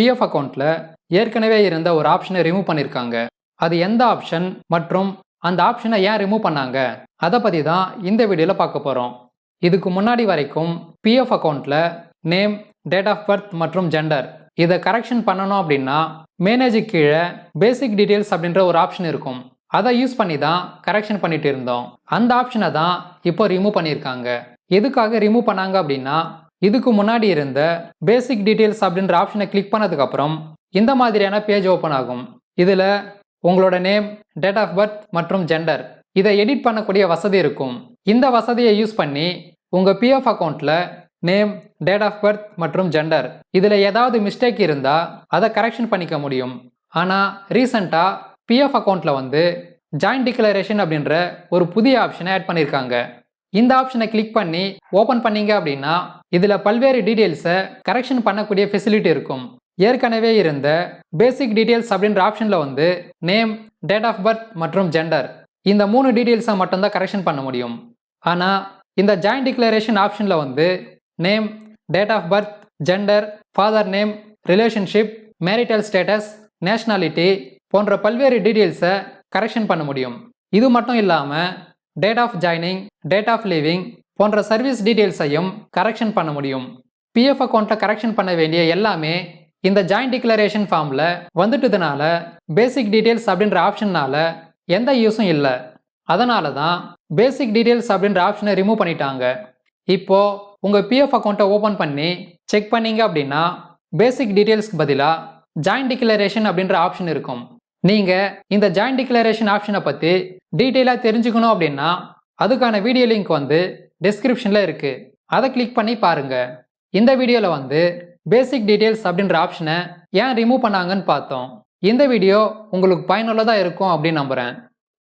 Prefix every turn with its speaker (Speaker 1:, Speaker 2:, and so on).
Speaker 1: PF அக்கௌண்ட்டில் ஏற்கனவே இருந்த ஒரு ஆப்ஷனை ரிமூவ் பண்ணியிருக்காங்க அது எந்த ஆப்ஷன் மற்றும் அந்த ஆப்ஷனை ஏன் ரிமூவ் பண்ணாங்க? அதை பற்றி தான் இந்த வீடியோவில் பார்க்க போகிறோம் இதுக்கு முன்னாடி வரைக்கும் பிஎஃப் அக்கௌண்ட்டில் நேம் டேட் ஆஃப் பர்த் மற்றும் ஜெண்டர் இதை கரெக்ஷன் பண்ணணும் அப்படின்னா மேனேஜுக்கு கீழே பேசிக் டீட்டெயில்ஸ் அப்படின்ற ஒரு ஆப்ஷன் இருக்கும். அதை யூஸ் பண்ணி தான் கரெக்ஷன் பண்ணிட்டு இருந்தோம். அந்த ஆப்ஷனை தான் இப்போ ரிமூவ் பண்ணியிருக்காங்க எதுக்காக ரிமூவ் பண்ணாங்க அப்படின்னா இதுக்கு முன்னாடி இருந்த பேசிக் டீட்டெயில்ஸ் அப்படின்ற ஆப்ஷனை கிளிக் பண்ணதுக்கப்புறம் இந்த மாதிரியான பேஜ் ஓப்பன் ஆகும். இதில் உங்களோட நேம் டேட் ஆஃப் பர்த் மற்றும் ஜெண்டர் இதை எடிட் பண்ணக்கூடிய வசதி இருக்கும். இந்த வசதியை யூஸ் பண்ணி உங்கள் பிஎஃப் அக்கௌண்ட்டில் நேம் டேட் ஆஃப் பர்த் மற்றும் ஜெண்டர் இதில் ஏதாவது மிஸ்டேக் இருந்தால் அதை கரெக்ஷன் பண்ணிக்க முடியும். ஆனால் ரீசண்டாக பிஎஃப் அக்கௌண்ட்டில் வந்து ஜாயிண்ட் டிக்ளரேஷன் அப்படின்ற ஒரு புதிய ஆப்ஷனை ஆட் பண்ணியிருக்காங்க இந்த ஆப்ஷனை கிளிக் பண்ணி ஓப்பன் பண்ணீங்க அப்படின்னா இதில் பல்வேறு டீட்டெயில்ஸை கரெக்ஷன் பண்ணக்கூடிய ஃபெசிலிட்டி இருக்கும். ஏற்கனவே இருந்த பேசிக் டீட்டெயில்ஸ் அப்படின்ற ஆப்ஷனில் வந்து நேம் டேட் ஆஃப் பர்த் மற்றும் ஜெண்டர் இந்த மூணு டீட்டெயில்ஸை மட்டும்தான் கரெக்ஷன் பண்ண முடியும். ஆனால் இந்த ஜாயிண்ட் டிக்ளரேஷன் ஆப்ஷனில் வந்து name date of birth gender father name relationship marital status nationality போன்ற பல்வேறு டீட்டெயில்ஸை கரெக்ஷன் பண்ண முடியும். இது மட்டும் இல்லாமல் date of joining date of leaving போன்ற சர்வீஸ் டீட்டெயில்ஸையும் கரெக்ஷன் பண்ண முடியும். பிஎஃப் அக்கௌண்ட்டை கரெக்ஷன் பண்ண வேண்டிய எல்லாமே இந்த ஜாயிண்ட் டிக்ளரேஷன் ஃபார்மில் வந்துட்டதுனால பேசிக் டீட்டெயில்ஸ் அப்படின்ற ஆப்ஷன்னால எந்த யூஸும் இல்லை. அதனால தான் பேசிக் டீட்டெயில்ஸ் அப்படின்ற ஆப்ஷனை ரிமூவ் பண்ணிட்டாங்க. இப்போ உங்கள் பிஎஃப் அக்கௌண்ட்டை ஓப்பன் பண்ணி செக் பண்ணீங்க அப்படின்னா பேசிக் டீட்டெயில்ஸ்க்கு பதிலாக ஜாயிண்ட் டிக்ளரேஷன் அப்படின்ற ஆப்ஷன் இருக்கும். நீங்கள் இந்த ஜாயிண்ட் டிக்ளரேஷன் ஆப்ஷனை பற்றி டீட்டெயிலாக தெரிஞ்சுக்கணும் அப்படின்னா அதுக்கான வீடியோ லிங்க் வந்து டிஸ்கிரிப்ஷனில் இருக்குது அதை கிளிக் பண்ணி பாருங்கள் இந்த வீடியோவில் வந்து பேசிக் டீட்டெயில்ஸ் அப்படின்ற ஆப்ஷனை ஏன் ரிமூவ் பண்ணாங்கன்னு பார்த்தோம். இந்த வீடியோ உங்களுக்கு பயனுள்ளதாக இருக்கும் அப்படின்னு நம்புகிறேன்